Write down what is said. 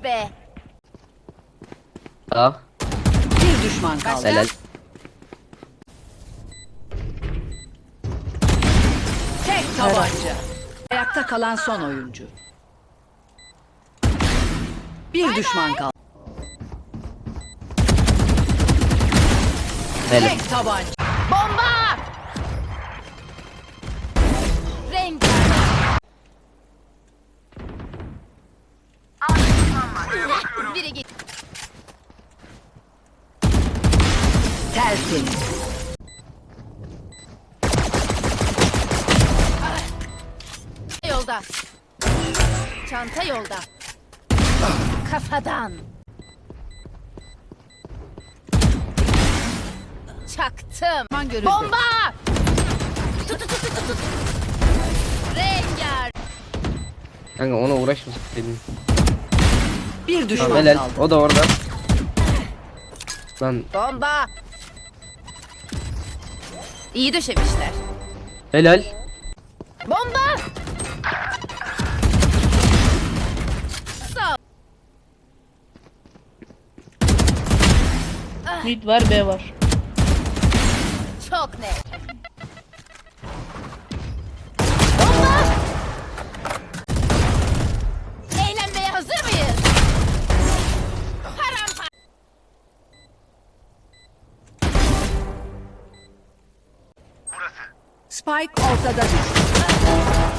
Ah be. Ah Bir düşman kaldı. helal. Tek tabanca. Ayakta kalan son oyuncu. Bir düşman kaldı. Helal. Tek tabanca. Bomba! Biri git. Tertemiz. Yolda. Çanta yolda. Kafadan. Çaktım. Bomba! Tut tut tut tut tut. Rengar. Kanka ona uğraşmasak dedim. Bir düşman Tamam helal. kaldı. O da orada. Lan Bomba. İyi döşemişler. helal. Bomba! Ol. Mid var B var. Çok net. Bomba! Eğlenmeye hazır mıyız? Spike ortada düştü.